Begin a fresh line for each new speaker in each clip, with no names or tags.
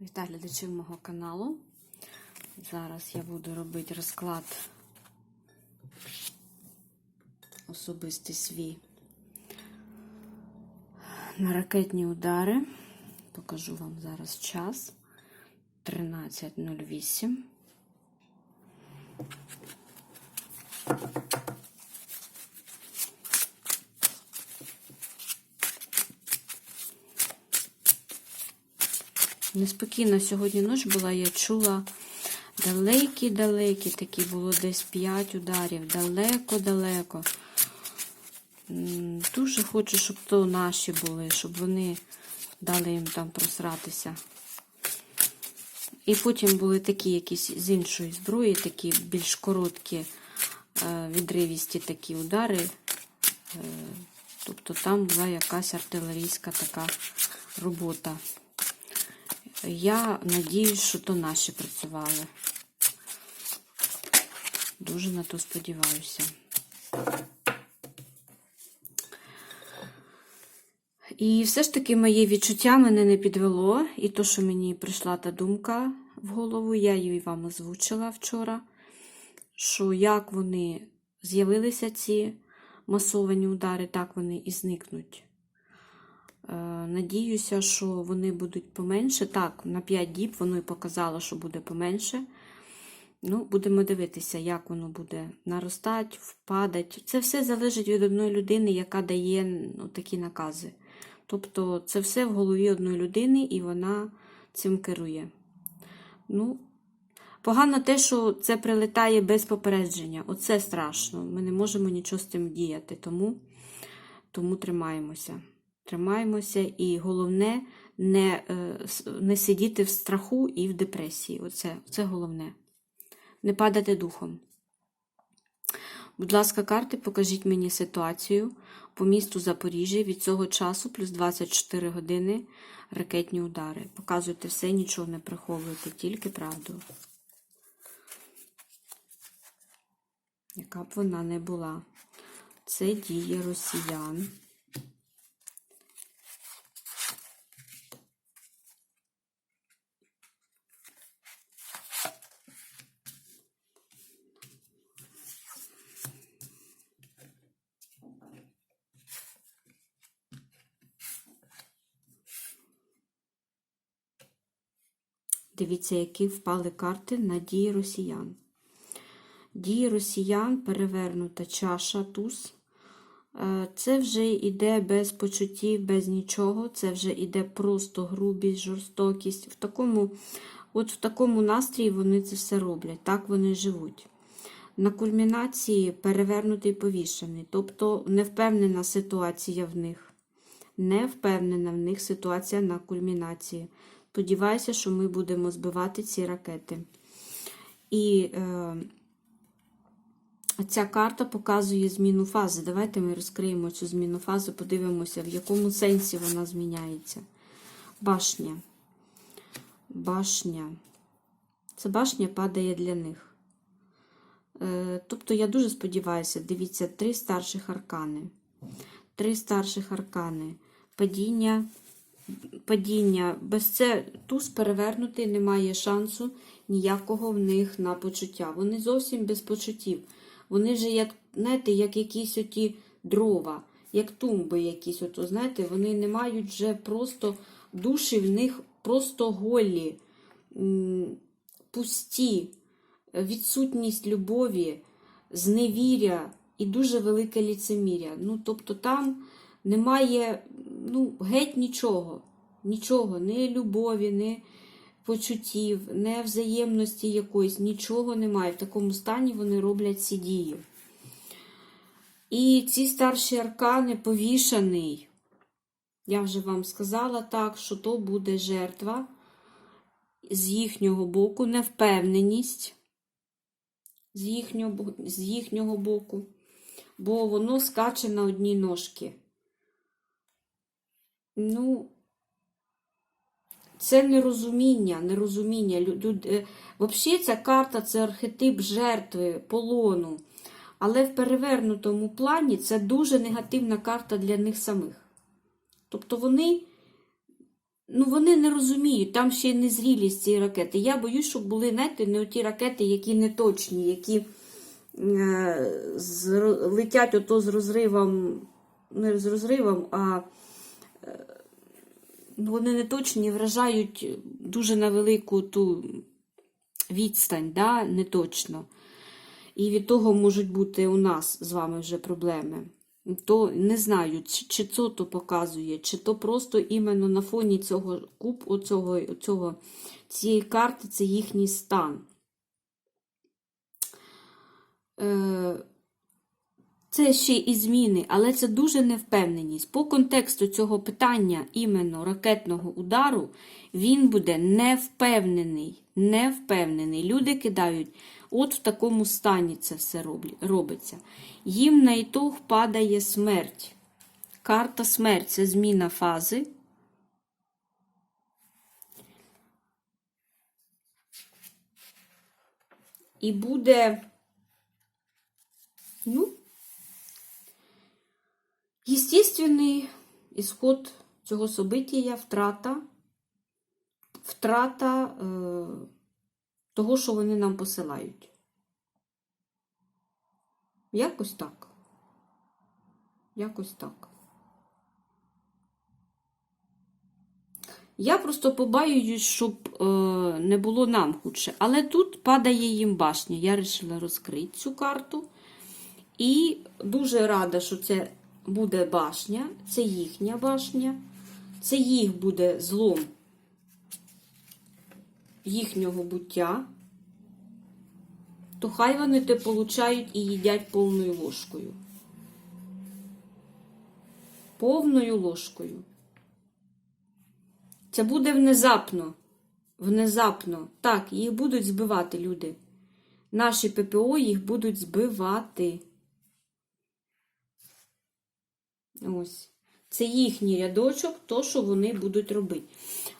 Вітаю глядачів мого каналу. Зараз я буду робити розклад особистий свій на ракетні удари. Покажу вам зараз час 13.08. Неспокійна сьогодні ніч була, я чула далекі-далекі, такі було десь 5 ударів, далеко-далеко. Дуже хочу, щоб то наші були, щоб вони дали їм там просратися. І потім були такі якісь з іншої зброї, такі більш короткі, е, відривісті такі удари. Е, Тобто там була якась артилерійська така робота. Я надіюсь, що то наші працювали. Дуже на то сподіваюся. І все ж таки моє відчуття мене не підвело. І то, що мені прийшла та думка в голову, я її вам озвучила вчора, що як вони з'явилися, ці масовані удари, так вони і зникнуть. Е, Надіюся, що вони будуть поменше. Так, на 5 діб воно і показало, що буде поменше. Ну, будемо дивитися, як воно буде наростати, впадати. Це все залежить від одної людини, яка дає ну, такі накази. Тобто, це все в голові одної людини, і вона цим керує. Ну, погано те, що це прилетає без попередження. Оце страшно. Ми не можемо нічого з цим діяти. Тому, тому тримаємося. Тримаємося, і головне не, е, не сидіти в страху і в депресії. Оце, це головне. Не падати духом. Будь ласка, карти, покажіть мені ситуацію по місту Запоріжжя від цього часу, плюс 24 години ракетні удари. Показуйте все, нічого не приховуйте, тільки правду. Яка б вона не була. Це дії росіян. Дивіться, які впали карти на дії росіян. Дії росіян перевернута чаша, туз. Е, Це вже йде без почуттів, без нічого. Це вже йде просто грубість, жорстокість. В такому, от в такому настрої вони це все роблять. Так вони живуть. На кульмінації перевернутий повішений. Тобто невпевнена ситуація в них. Не впевнена в них ситуація на кульмінації. Сподіваюся, що ми будемо збивати ці ракети. І е, ця карта показує зміну фази. Давайте ми розкриємо цю зміну фази, подивимося, в якому сенсі вона зміняється. Башня. Башня. Це башня падає для них. Е, тобто, я дуже сподіваюся, дивіться, три старших аркани. Три старших аркани. Падіння падіння. Без це туз перевернутий, немає шансу ніякого в них на почуття. Вони зовсім без почуттів. Вони вже, як, знаєте, як якісь оті дрова, як тумби якісь. Ото, знаєте, Вони не мають вже просто душі в них просто голі, пусті, відсутність любові, зневіря і дуже велике ліцеміря. Ну, тобто там немає ну, геть нічого. Нічого, ні любові, ні почуттів, ні взаємності якоїсь, нічого немає. В такому стані вони роблять ці дії. І ці старші аркани повішаний. Я вже вам сказала так, що то буде жертва з їхнього боку, невпевненість з їхнього, боку, бо воно скаче на одній ножки. Ну, це нерозуміння, нерозуміння. Е, Взагалі ця карта це архетип жертви, полону. Але в перевернутому плані це дуже негативна карта для них самих. Тобто вони ну, вони не розуміють, там ще й незрілість цієї ракети. Я боюсь, щоб були, знаєте, не ті ракети, які не точні, які е, з, летять ото з розривом, не з розривом, а вони не точні, вражають дуже на велику ту відстань, да, не точно. І від того можуть бути у нас з вами вже проблеми. То не знаю, чи, чи це то показує, чи то просто іменно на фоні цього куб, оцього, оцього, цієї карти це їхній стан. Е, Це ще і зміни, але це дуже невпевненість. По контексту цього питання, іменно ракетного удару, він буде невпевнений. Невпевнений. Люди кидають, от в такому стані це все робиться. Їм на ітог падає смерть. Карта смерть це зміна фази. І буде, ну, естественний ісход цього события, втрата, втрата е, того, що вони нам посилають. Якось так. Якось так. Я просто побаююсь, щоб е, не було нам худше. Але тут падає їм башня. Я вирішила розкрити цю карту. І дуже рада, що це буде башня. Це їхня башня. Це їх буде злом їхнього буття. То хай вони те получають і їдять повною ложкою. Повною ложкою. Це буде внезапно. Внезапно. Так, їх будуть збивати люди. Наші ППО їх будуть збивати. Ось. Це їхній рядочок, то, що вони будуть робити.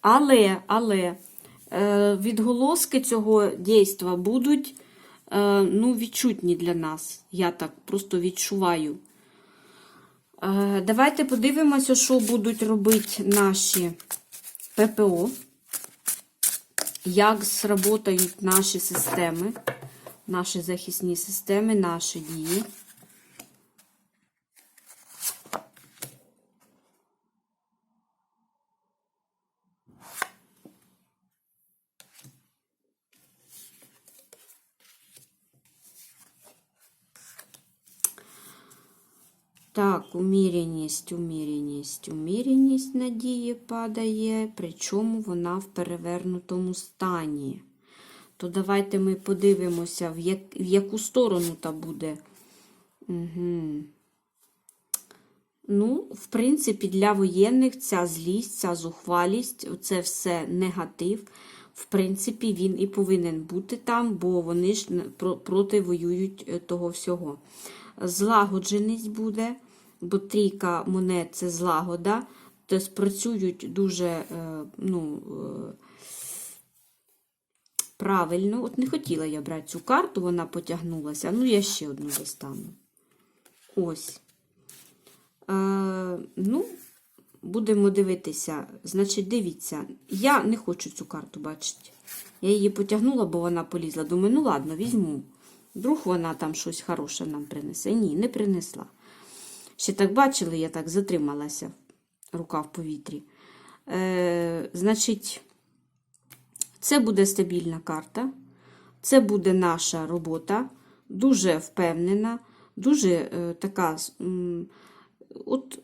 Але, але е, відголоски цього дійства будуть е, ну, відчутні для нас. Я так просто відчуваю. Е, давайте подивимося, що будуть робити наші ППО, як сработають наші системи, наші захисні системи, наші дії. Так, уміряність, уміряність, уміряність надії падає, причому вона в перевернутому стані. То давайте ми подивимося, в, як, в яку сторону та буде. Угу. Ну, в принципі, для воєнних ця злість, ця зухвалість, це все негатив. В принципі, він і повинен бути там, бо вони ж проти воюють е, того всього. Злагодженість буде, бо трійка монет це злагода, тобто працюють дуже е, ну, е, правильно. От не хотіла я брати цю карту, вона потягнулася. Ну, я ще одну достану. Ось. Е, ну, будемо дивитися. Значить, дивіться, я не хочу цю карту бачити. Я її потягнула, бо вона полізла. Думаю, ну ладно, візьму. Вдруг вона там щось хороше нам принесе. Ні, не принесла. Ще так бачили, я так затрималася, рука в повітрі. Е, значить, це буде стабільна карта. Це буде наша робота, дуже впевнена, дуже е, така. От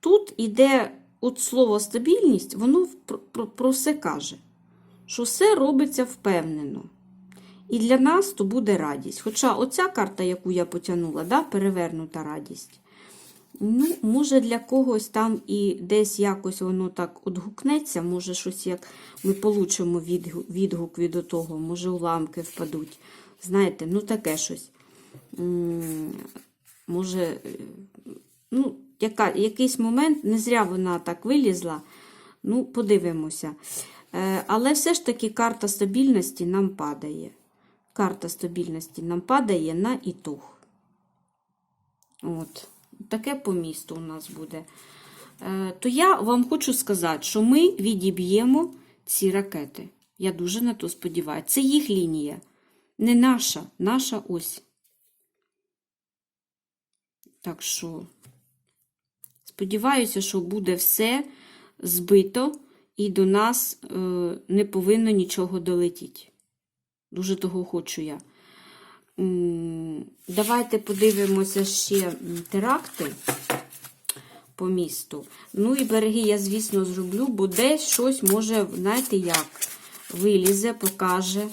тут іде от слово стабільність, воно про, про, про все каже, що все робиться впевнено. І для нас то буде радість. Хоча оця карта, яку я потягнула, да, перевернута радість. Ну, може, для когось там і десь якось воно так одгукнеться, може, щось як ми получимо відгук, від того, може, уламки впадуть. Знаєте, ну таке щось. Може, ну, яка, якийсь момент, не зря вона так вилізла. Ну, подивимося. Е, Але все ж таки карта стабільності нам падає. Карта стабільності нам падає на ітог. От. Таке по місту у нас буде. е, то я вам хочу сказати, що ми відіб'ємо ці ракети. Я дуже на то сподіваюся. Це їх лінія, не наша, наша ось. Так що, сподіваюся, що буде все збито і до нас е, не повинно нічого долетіти. Дуже того хочу я. Давайте подивимося ще теракти по місту. Ну і береги я, звісно, зроблю, бо десь щось може, знаєте як, вилізе, покаже.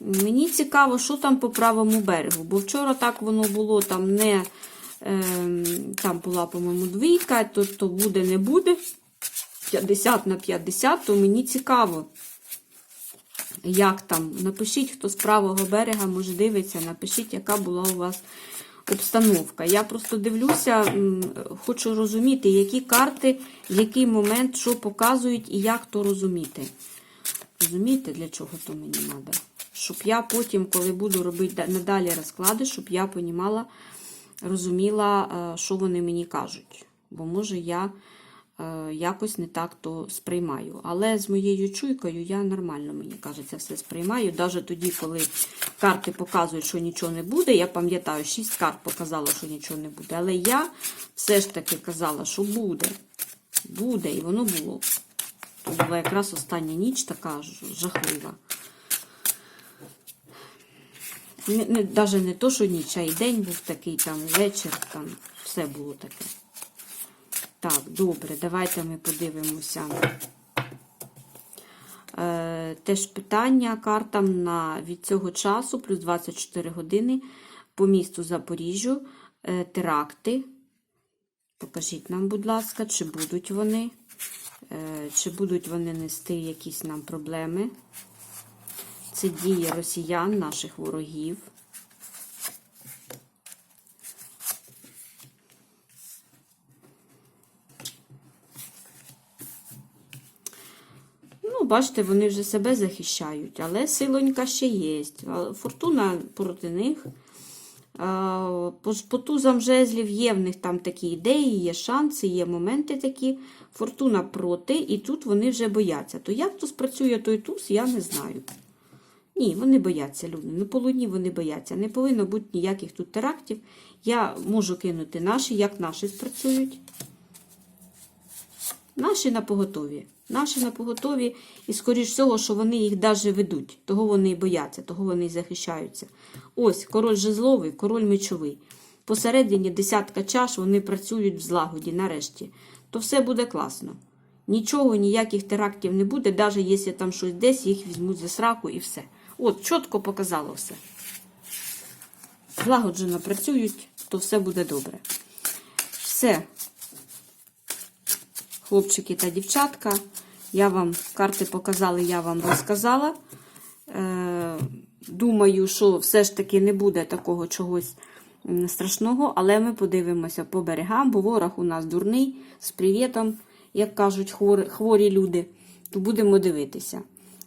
Мені цікаво, що там по правому берегу, бо вчора так воно було там не. Ем, там була, по-моєму, двійка, то, то буде, не буде. 50 на 50, то мені цікаво, як там. Напишіть, хто з правого берега, може дивиться, напишіть, яка була у вас обстановка. Я просто дивлюся, хочу розуміти, які карти, в який момент що показують і як то розуміти. Розумієте, для чого то мені треба? Щоб я потім, коли буду робити надалі розклади, щоб я понімала, розуміла, е, що вони мені кажуть. Бо може я якось не так то сприймаю. Але з моєю чуйкою я нормально, мені кажеться, все сприймаю. Навіть тоді, коли карти показують, що нічого не буде, я пам'ятаю, шість карт показало, що нічого не буде. Але я все ж таки казала, що буде. Буде, і воно було. То була якраз остання ніч така жахлива. Не, не, Навіть не то, що ніч, а й день був такий, там вечір, там все було таке. Так, добре, давайте ми подивимося. Е, теж питання картам на від цього часу, плюс 24 години по місту Запоріжжю, е, теракти. Покажіть нам, будь ласка, чи будуть вони, е, чи будуть вони нести якісь нам проблеми. Це дії росіян, наших ворогів. Бачите, вони вже себе захищають, але силонька ще є. Фортуна проти них. По, тузам жезлів є в них там такі ідеї, є шанси, є моменти такі. Фортуна проти, і тут вони вже бояться. То як то спрацює той туз, я не знаю. Ні, вони бояться, люди. На полудні вони бояться. Не повинно бути ніяких тут терактів. Я можу кинути наші, як наші спрацюють. Наші на поготові. Наші на поготові, і скоріш всього, що вони їх даже ведуть. Того вони і бояться, того вони і захищаються. Ось король жезловий, король мечовий. Посередині десятка чаш вони працюють в злагоді нарешті. То все буде класно. Нічого, ніяких терактів не буде, навіть якщо там щось десь, їх візьмуть за сраку і все. От, чітко показало все. Злагоджено працюють, то все буде добре. Все. Хлопчики та дівчатка, я вам карти показали, я вам розказала. Е, думаю, що все ж таки не буде такого чогось страшного, але ми подивимося по берегам, бо ворог у нас дурний, з привітом, як кажуть хворі, хворі люди, то будемо дивитися.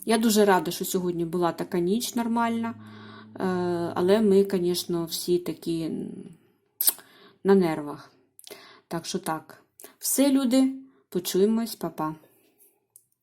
Я дуже рада, що сьогодні була така ніч нормальна, е, але ми, звісно, всі такі на нервах. Так що так, все, люди, почуємось, па-па.